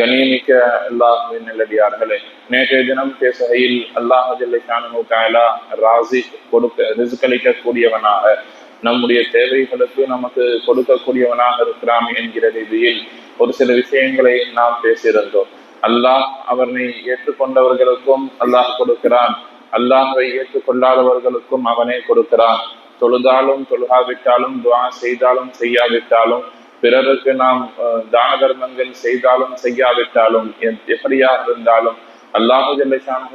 கணியமிக்க அல்லாஹுவின் நல்லடியார்களே நேற்றைய தினம் பேசுகையில் அல்லாஹ் ஜல்லிஷானு தாயலா ராசி கொடுக்க ரிசுக்களிக்கக்கூடியவனாக நம்முடைய தேவைகளுக்கு நமக்கு கொடுக்கக்கூடியவனாக இருக்கிறான் என்கிற ரீதியில் ஒரு சில விஷயங்களை நாம் பேசியிருந்தோம். அல்லாஹ் அவனை ஏற்றுக்கொண்டவர்களுக்கும் அல்லாஹ் கொடுக்கிறான். அல்லாஹை ஏற்றுக்கொள்ளாதவர்களுக்கும் அவனே கொடுக்கிறான். தொழுதாலும் தொழுகாவிட்டாலும் துவா செய்தாலும் செய்யாவிட்டாலும் பிறருக்கு நாம் அஹ், தான தர்மங்கள் செய்தாலும் செய்யாவிட்டாலும் எ- எப்படியாக இருந்தாலும் அல்லாஹு ஜல்லிஷானு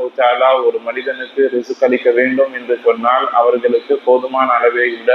ஒரு மனிதனுக்கு ரிசுக் அளிக்க வேண்டும் என்று சொன்னால் அவர்களுக்கு போதுமான அளவை விட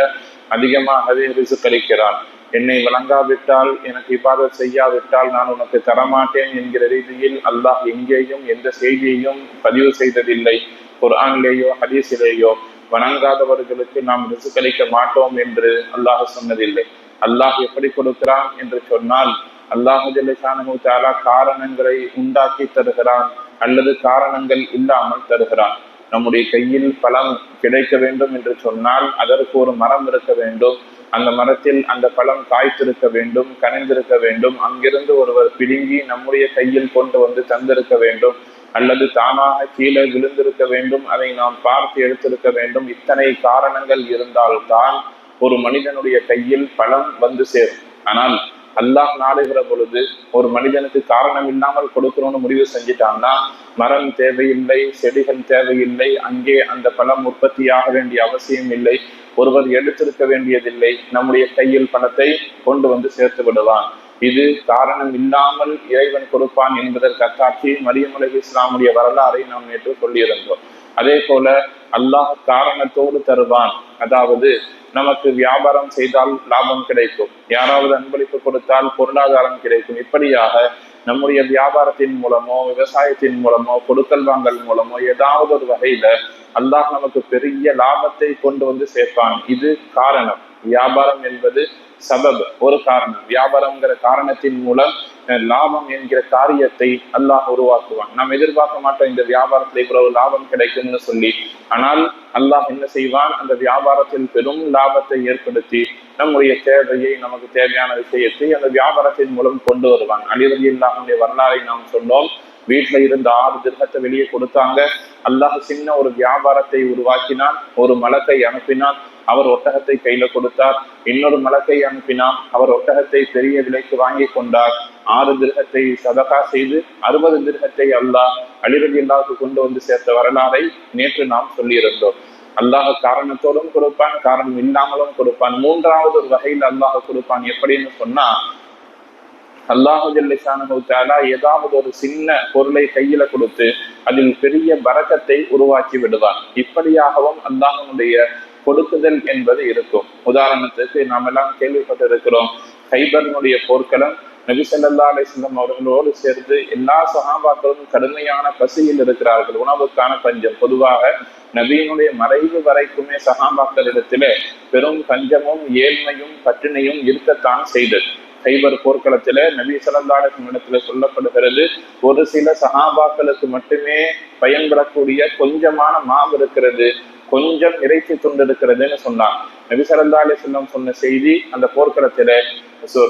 அதிகமாகவே ரிசுக் அளிக்கிறான். என்னை வழங்காவிட்டால் எனக்கு இவ்வாறு செய்யாவிட்டால் நான் உனக்கு தரமாட்டேன் என்கிற ரீதியில் அல்லாஹ் எங்கேயும் எந்த செய்தியையும் பதிவு செய்ததில்லை. குர்ஆனிலேயோ ஹதீஸிலேயோ வணங்காதவர்களுக்கு நாம் ரிசுக் அளிக்க மாட்டோம் என்று அல்லாஹ் சொன்னதில்லை. அல்லாஹ் எப்படி கொடுக்கிறான் என்று சொன்னால் அல்லாஹு ஜல்லிசானு தாலா காரணங்களை உண்டாக்கி தருகிறான் அல்லது காரணங்கள் இல்லாமல் தருகிறான். நம்முடைய கையில் பழம் கிடைக்க வேண்டும் என்று சொன்னால் அதற்கு ஒரு மரம் இருக்க வேண்டும். அந்த மரத்தில் அந்த பழம் காய்த்திருக்க வேண்டும் கனிந்திருக்க வேண்டும். அங்கிருந்து ஒருவர் பிடுங்கி நம்முடைய கையில் கொண்டு வந்து தந்திருக்க வேண்டும். அல்லது தானாக கீழே விழுந்திருக்க வேண்டும். அதை நாம் பார்த்து எடுத்திருக்க வேண்டும். இத்தனை காரணங்கள் இருந்தால்தான் ஒரு மனிதனுடைய கையில் பழம் வந்து சேரும். ஆனால் அல்லாஹ் நாடுகிற பொழுது ஒரு மனிதனுக்கு காரணம் இல்லாமல் கொடுக்கணும்னு முடிவு செஞ்சிட்டான்னா மரம் தேவையில்லை செடிகள் தேவையில்லை அங்கே அந்த பழம் உற்பத்தியாக வேண்டிய அவசியம் இல்லை ஒருவர் எடுத்திருக்க வேண்டியதில்லை நம்முடைய கையில் பணத்தை கொண்டு வந்து சேர்த்து விடுவான். இது காரணம் இல்லாமல் இறைவன் கொடுப்பான் என்பதற்கு அத்தாட்சி மரியம் இஸ்லாமுடைய வரலாறை நாம் நேற்று சொல்லியிருந்தோம். அதே போல அல்லாஹ் காரணத்தோடு தருவான். அதாவது நமக்கு வியாபாரம் செய்தால் லாபம் கிடைக்கும். யாராவது அன்பளிப்பு கொடுத்தால் பொருளாதாரம் கிடைக்கும். இப்படியாக நம்முடைய வியாபாரத்தின் மூலமோ விவசாயத்தின் மூலமோ கொடுக்கல் வாங்கல் மூலமோ ஏதாவது ஒரு வகையில அல்லாஹ் நமக்கு பெரிய லாபத்தை கொண்டு வந்து சேர்ப்பான். இது காரணம். வியாபாரம் என்பது சபப் ஒரு காரணம். வியாபாரம்ங்கிற காரணத்தின் மூலம் அஹ், லாபம் என்கிற காரியத்தை அல்லாஹ் உருவாக்குவான். நாம் எதிர்பார்க்க மாட்டோம் இந்த வியாபாரத்தில் இவ்வளவு லாபம் கிடைக்கும்னு சொல்லி. ஆனால் அல்லாஹ் என்ன செய்வான்? அந்த வியாபாரத்தில் பெரும் லாபத்தை ஏற்படுத்தி நம்முடைய தேவையை நமக்கு தேவையான விஷயத்தை அந்த வியாபாரத்தின் மூலம் கொண்டு வருவான். அலிரதி இல்லாமுடைய வரலாறை நாம் சொன்னோம். வீட்டுல இருந்த ஆறு திருகத்தை வெளியே கொடுத்தாங்க. அல்லாஹ் சின்ன ஒரு வியாபாரத்தை உருவாக்கினான் ஒரு மலக்கை அனுப்பினான் அவர் ஒட்டகத்தை கையில கொடுத்தார். இன்னொரு மலக்கை அனுப்பினான் அவர் ஒட்டகத்தை பெரிய விலைக்கு வாங்கி கொண்டார். ஆறு திருகத்தை சதகா செய்து அறுபது திருகத்தை அல்லாஹ் அலிரதி அல்லாஹுக்கு கொண்டு வந்து சேர்த்த வரலாறை நேற்று நாம் சொல்லியிருந்தோம். அல்லாஹ் காரணத்தோடும் கொடுப்பான் காரணம் இல்லாமலும் கொடுப்பான். மூன்றாவது ஒரு வகையில் அல்லாஹ் கொடுப்பான். எப்படின்னு சொன்னா அல்லாஹு ஏதாவது ஒரு சின்ன பொருளை கையில கொடுத்து அதில் பெரிய பரக்கத்தை உருவாக்கி விடுவான் இப்படியாகவும் அல்லாஹனுடைய கொடுக்குதல் என்பது இருக்கும். உதாரணத்துக்கு நாம் எல்லாம் கேள்விப்பட்டிருக்கிறோம் ஹைபர்னுடைய போர்க்களம் நபி அலிஸ்லம் அவர்களோடு சேர்ந்து எல்லா சகாபாக்களும் கடுமையான பசியில் இருக்கிறார்கள். உணவுக்கான பஞ்சம். பொதுவாக நபியினுடைய மறைவு வரைக்குமே சகாபாக்களிடத்திலே பெரும் பஞ்சமும் ஏழ்மையும் பட்டினியும் இருக்கத்தான் செய்தது. கைபர் போர்க்களத்தில நபி ஸல்லல்லாஹு இடத்துல சொல்லப்படுகிறது ஒரு சில சகாபாக்களுக்கு மட்டுமே பயன்படக்கூடிய கொஞ்சமான மாவு இருக்கிறது கொஞ்சம் இறைச்சி துண்டு இருக்கிறதுன்னு சொன்னான் நபி ஸல்லல்லாஹு அலைஹி சொன்ன செய்தி அந்த போர்க்களத்தில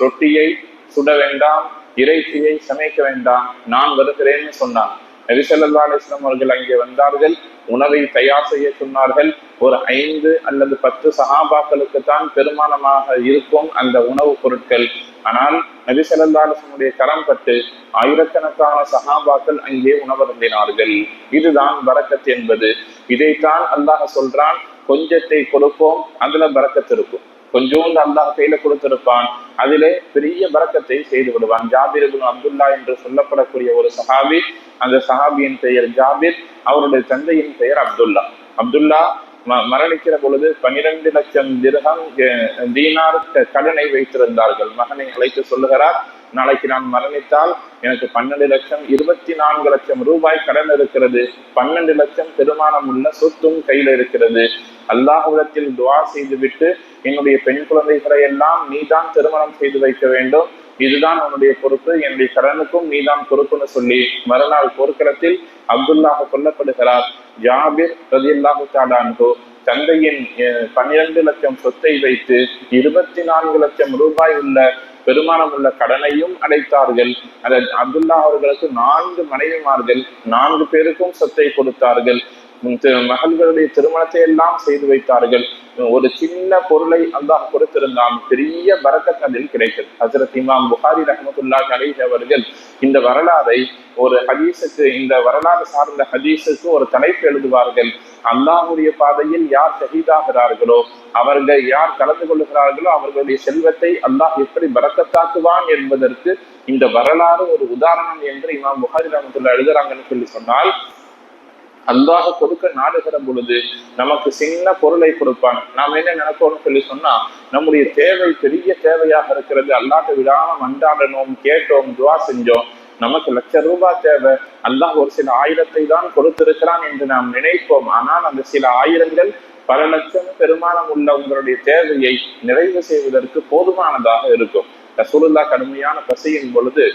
ரொட்டியை சுட வேண்டாம் இறைச்சியை சமைக்க வேண்டாம் நான் வருகிறேன்னு சொன்னான் நபி ஸல்லல்லாஹு அவர்கள் அங்கே வந்தார்கள் உணவை தயார் செய்ய சொன்னார்கள். ஒரு ஐந்து அல்லது பத்து சகாபாக்களுக்கு தான் பெருமானமாக இருக்கும் அந்த உணவுப் பொருட்கள். ஆனால் நபி ஸல்லல்லாஹு கரம் பட்டு ஆயிரக்கணக்கான சகாபாக்கள் அங்கே உணவருந்தினார்கள். இதுதான் பரக்கத் என்பது. இதைத்தான் அல்லாஹ் சொல்றான் கொஞ்சத்தை கொடுப்போம் அதுல பரக்கத் இருக்கும். கொஞ்சோண்டு அல்லாஹ் கையில கொடுத்திருப்பான் அதிலே பெரிய பறக்கத்தை செய்து விடுவான். ஜாபிர் அப்துல்லா என்று சொல்லப்படக்கூடிய ஒரு சஹாபி அந்த சஹாபியின் பெயர் ஜாபிர் அவருடைய தந்தையின் பெயர் அப்துல்லா. அப்துல்லா மரணிக்கிற பொழுது பனிரெண்டு லட்சம் திரகம் தீனார் கடனை வைத்திருந்தார்கள். மகனை அழைத்து சொல்லுகிறார் நாளைக்கு நான் மரணித்தால் எனக்கு பன்னெண்டு லட்சம் இருபத்தி நான்கு லட்சம் ரூபாய் கடன் இருக்கிறது. பன்னெண்டு லட்சம் பெருமானம் உள்ள சொத்தும் கையில இருக்கிறது. அல்லாஹுவிடத்தில் துவா செய்துவிட்டு என்னுடைய பெண் குழந்தைகளை எல்லாம் நீதான் திருமணம் செய்து வைக்க வேண்டும். இதுதான் உன்னுடைய பொறுப்பு. என்னுடைய கடனுக்கும் நீதான் பொறுப்புன்னு சொல்லி மறுநாள் போர்க்களத்தில் அப்துல்லாஹ் கொல்லப்படுகிறார் ஜாபிர் ரதியல்லாஹு தாலான்கோ தந்தையின் பன்னிரண்டு லட்சம் சொத்தை வைத்து இருபத்தி நான்கு லட்சம் ரூபாய் உள்ள பெருமானம் உள்ள கடனையும் அடைத்தார்கள். அந்த அப்துல்லா அவர்களுக்கு நான்கு மனைவிமார்கள் நான்கு பேருக்கும் சொத்தை கொடுத்தார்கள். மகள்களுடைய திருமணத்தை எல்லாம் செய்து வைத்தார்கள். ஒரு சின்ன பொருளை அல்லாஹ் கொடுத்திருந்தான். பெரிய பரக்கத் அதில் கிடைத்தது. ஹசரத் இமாம் புகாரி ரஹமத்துல்லா அலிஹ் அவர்கள் இந்த வரலாறை ஒரு ஹதீஸுக்கு இந்த வரலாறு சார்ந்த ஹதீஸுக்கு ஒரு தலைப்பு எழுதுவார்கள். அல்லாஹுடைய பாதையில் யார் ஷஹீதாகிறார்களோ அவர்கள் யார் கலந்து கொள்கிறார்களோ அவர்களுடைய செல்வத்தை அல்லாஹ் எப்படி பறக்கத்தாக்குவான் என்பதற்கு இந்த வரலாறு ஒரு உதாரணம் என்று இமாம் புகாரி ரஹமத்துல்லா எழுதுறாங்கன்னு சொல்லி சொன்னால் அல்லாஹ் கொடுக்க நாடுகிற பொழுது நமக்கு சின்ன பொருளை கொடுப்பான். நாம் என்ன நினைப்போம்னு சொல்லி சொன்னா நம்முடைய தேவை பெரிய தேவையாக இருக்கிறது. அல்லாட்ட விடாம மண்டாடணும் கேட்டோம் துவா செஞ்சோம். நமக்கு லட்ச ரூபாய் தேவை. அல்லாஹ் ஒரு சில ஆயிரத்தை தான் கொடுத்திருக்கிறான் என்று நாம் நினைப்போம். ஆனால் அந்த சில ஆயிரங்கள் பல லட்சம் பெருமானம் உள்ள உங்களுடைய தேவையை நிறைவு செய்வதற்கு போதுமானதாக இருக்கும். ரசூலுல்லா கடுமையான பசியின் பொழுது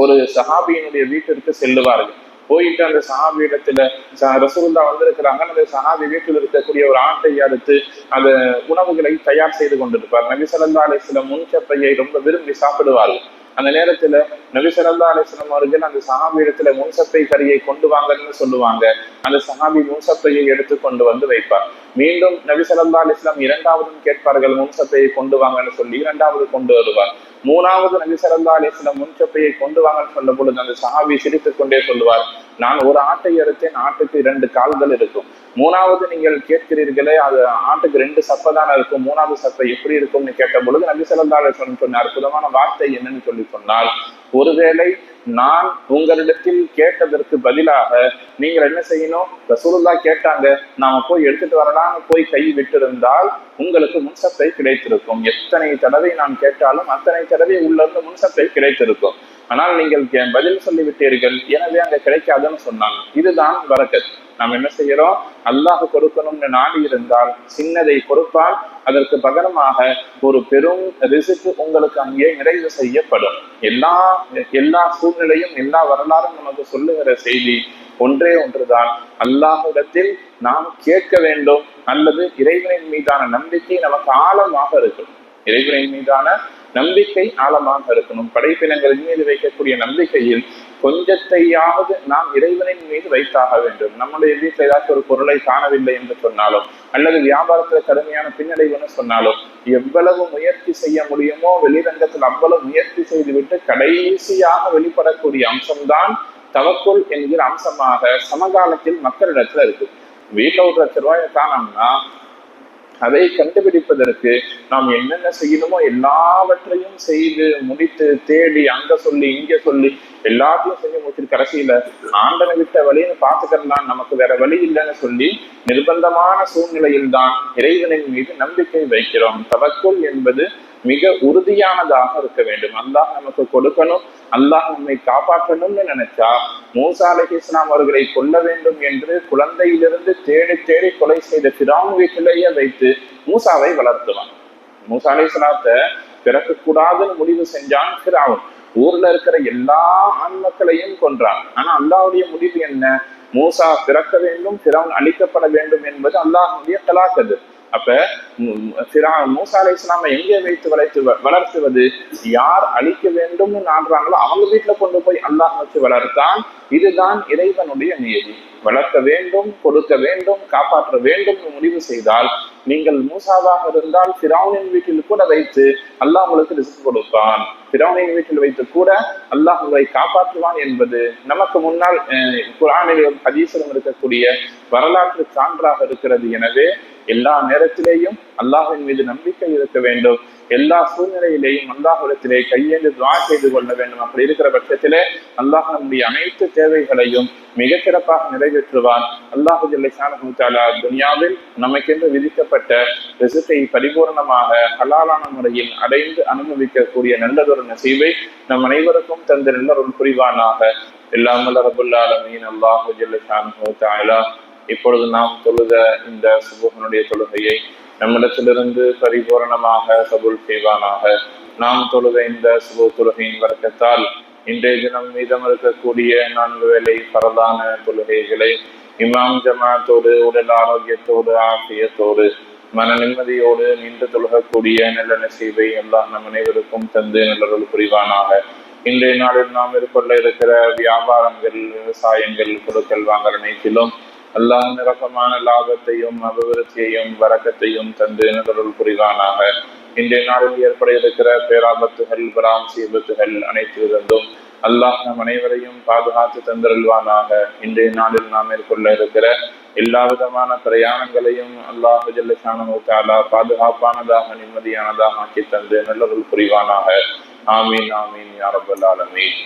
ஒரு சஹாபியினுடைய வீட்டிற்கு செல்லுவார்கள். போயிட்டு அந்த சஹாபி இடத்துல ரசூல்லா வந்திருக்கிறாங்க. அந்த சஹாபி வீட்டில் இருக்கக்கூடிய ஒரு ஆட்டை அறுத்து அந்த உணவுகளை தயார் செய்து கொண்டிருப்பார். நபி சல்லா அலிஸ்லம் முன்சப்பையை ரொம்ப விரும்பி சாப்பிடுவார்கள் அந்த நேரத்துல நபி சல்லா அலிஸ்லாம் அவர்கள் அந்த சஹாபியிடத்துல முன்சப்பை கறியை கொண்டு வாங்கன்னு சொல்லுவாங்க. அந்த சஹாபி முன்சப்பையை எடுத்து கொண்டு வந்து வைப்பார். மீண்டும் நபி சல்லா அலிஸ்லாம் இரண்டாவதும் கேட்பார்கள் முன்சப்பையை கொண்டு வாங்கன்னு சொல்லி இரண்டாவது கொண்டு வருவார். மூணாவது நபி சல்லா அலிஸ்லாம் முன்சப்பையை கொண்டு வாங்கன்னு சொல்லும் பொழுது அந்த சஹாபி சிரித்துக் கொண்டே சொல்லுவார் நான் ஒரு ஆட்டை அறுத்தேன் ஆட்டுக்கு இரண்டு கால்கள் இருக்கும். மூணாவது நீங்கள் கேட்கிறீர்களே அது ஆட்டுக்கு ரெண்டு சப்பை தானே இருக்கும். மூணாவது சப்பை எப்படி இருக்கும்னு கேட்ட பொழுது நபி சல்லா அலிஸ்லாம் சொன்ன அற்புதமான வார்த்தை என்னன்னு சொல்லி சொன்னால் ஒருவேளை நான் உங்களிடத்தில் கேட்டதற்கு பதிலாக நீங்கள் என்ன செய்யணும்? ரசூலுல்லா கேட்டாங்க. நாம போய் எடுத்துட்டு வரலாம்னு போய் கை விட்டிருந்தால் உங்களுக்கு முன்சத்தை கிடைத்திருக்கும். எத்தனை தடவை நான் கேட்டாலும் அத்தனை தடவை உள்ள இருந்து முன்சத்தை கிடைத்திருக்கும். ஆனால் நீங்கள் பதில் சொல்லிவிட்டீர்கள்? எனவே அங்க கிடைக்காதுன்னு சொன்னாங்க இதுதான் வரக்கத் நாம் என்ன செய்யறோம் அல்லாஹ் கொடுக்கணும்னு நாடி இருந்தால் சின்னதை கொடுப்பால் அதற்கு பகரமாக ஒரு பெரும் ரிசுக்கு உங்களுக்கு அங்கே நிறைவு செய்யப்படும். எல்லா எல்லா சூழ்நிலையும் எல்லா வரலாறும் நமக்கு சொல்லுகிற செய்தி ஒன்றே ஒன்றுதான். அல்லாஹிடத்தில் நாம் கேட்க வேண்டும். அல்லது இறைவனின் மீதான நம்பிக்கை நமக்கு ஆழமாக இருக்கணும் இறைவனின் மீதான நம்பிக்கை ஆழமாக இருக்கணும். படைப்பினங்களின் மீது வைக்கக்கூடிய நம்பிக்கையில் கொஞ்சத்தையாவது நாம் இறைவனின் மீது வைத்தாக வேண்டும். நம்முடைய வீட்டில் ஏதாச்சும் ஒரு பொருளை காணவில்லை என்று சொன்னாலும் அல்லது வியாபாரத்துல கடுமையான பின்னடைவுன்னு சொன்னாலும் எவ்வளவு முயற்சி செய்ய முடியுமோ வெளிரங்கத்தில் அவ்வளவு முயற்சி செய்துவிட்டு கடைசியாக வெளிப்படக்கூடிய அம்சம்தான் தவக்குள் என்கிற அம்சமாக சமகாலத்தில் மக்களிடத்துல இருக்கு. வீட்டில் ஒரு லட்ச ரூபாயை காணோம்னா அதை கண்டுபிடிப்பதற்கு நாம் என்னென்ன செய்யணுமோ எல்லாவற்றையும் செய்து முடித்து தேடி அங்க சொல்லி இங்க சொல்லி எல்லாத்தையும் செஞ்சு முடிச்சிட்டு கடைசியில ஆண்டனை விட்ட வழின்னு பார்த்துக்கலாம் நமக்கு வேற வழி இல்லைன்னு சொல்லி நிர்பந்தமான சூழ்நிலையில் தான் இறைவனின் மீது நம்பிக்கை வைக்கிறோம். தவக்குள் என்பது மிக உறுதியானதாக இருக்க வேண்டும். அல்லாஹ் நமக்கு கொடுக்கணும் அல்லாஹ் நம்மை காப்பாற்றணும்னு நினைச்சா மூசா அலஹி இஸ்லாம் அவர்களை கொல்ல வேண்டும் என்று குழந்தையிலிருந்து தேடி தேடி கொலை செய்த பிரான் வீட்டிலேயே வைத்து மூசாவை வளர்த்துவான். மூசா அலி இஸ்லாத்தை பிறக்கக்கூடாதுன்னு முடிவு செஞ்சான் பிராவன் ஊர்ல இருக்கிற எல்லா ஆண் மக்களையும் கொன்றான். ஆனா அல்லாவுடைய முடிவு என்ன? மூசா பிறக்க வேண்டும் பிறவன் அழிக்கப்பட வேண்டும் என்பது அல்லாஹுடைய கலாக்கது அப்ப மூசா அலை இஸ்லாமை எங்கே வைத்து வளர்த்து வளர்த்துவது? யார் அழிக்க வேண்டும்னு நாடுறாங்களோ அவங்க வீட்டுல கொண்டு போய் அல்லாஹ் வச்சு வளர்த்தான். இதுதான் இறைவனுடைய நியதி. வளர்க்க வேண்டும் கொடுக்க வேண்டும் காப்பாற்ற வேண்டும் முடிவு செய்தால் நீங்கள் மூசாவாக இருந்தால் பிராவுனின் வீட்டில் கூட வைத்து அல்லாஹ் உங்களுக்கு ரிஸ்க் கொடுப்பான். பிராவுனின் வீட்டில் வைத்து கூட அல்லாஹ் உங்களை காப்பாற்றுவான் என்பது நமக்கு முன்னால் குரானிலும் ஹதீசிலும் இருக்கக்கூடிய வரலாற்று சான்றாக இருக்கிறது. எனவே எல்லா நேரத்திலேயும் அல்லாஹின் மீது நம்பிக்கை இருக்க வேண்டும். எல்லா சூழ்நிலையிலேயும் அல்லாஹிடத்திலே கையேந்து துவா செய்து கொள்ள வேண்டும். அப்படி இருக்கிற பட்சத்திலே அல்லாஹ் நம்முடைய அனைத்து தேவைகளையும் மிக சிறப்பாக நிறைவேற்றுவான். அல்லாஹு ஜல்லைசானா துனியாவில் நமக்கென்று விதிக்கப்பட்ட விசத்தை பரிபூர்ணமாக ஹலாலான முறையில் அடைந்து அனுபவிக்கக்கூடிய நல்லதொரு நசீவை நம் அனைவருக்கும் தந்த நல்லொரு புரிவானாக. இல்லாமல் ரபுல்லாலமீன் அல்லாஹு ஜல்லிசானா இப்பொழுது நாம் தொழுத இந்த சுபகனுடைய தொழுகையை நம்மிடத்திலிருந்து பரிபூரணமாக கபுல் செய்வானாக. நாம் தொழுத இந்த சுப தொழுகையின் வர்க்கத்தால் இன்றைய தினம் மீதம் இருக்கக்கூடிய நான்கு வேலை பரதான தொழுகைகளை இமாம் ஜமாத்தோடு உடல் ஆரோக்கியத்தோடு ஆசியத்தோடு மன நிம்மதியோடு நின்று தொழுகக்கூடிய நல்ல நசீவை எல்லாம் நம் அனைவருக்கும் தந்து நல்லொருள் புரிவானாக. இன்றைய நாளில் நாம் மேற்கொள்ள இருக்கிற வியாபாரங்கள் விவசாயங்கள் கொடுக்கல் வாங்கல் அனைத்திலும் அல்லாஹ் நிரப்பமான லாபத்தையும் அபிவிருத்தியையும் வரக்கத்தையும் தந்து நிகழ்வு புரிவானாக. இன்றைய நாளில் ஏற்பட இருக்கிற பேராபத்துகள் பராம் சீபத்துகள் அனைத்து இருந்தும் அல்லாஹ் நம் அனைவரையும் பாதுகாத்து தந்திருவானாக இன்றைய நாளில் நாம் மேற்கொள்ள இருக்கிற எல்லா விதமான பிரயாணங்களையும் அல்லாஹ் ஜல்லிசானா பாதுகாப்பானதாக நிம்மதியானதாக ஆக்கி தந்து நல்லவர்கள் புரிவானாக. ஆமீன் ஆமீன் யாரபல் ஆலமீன்.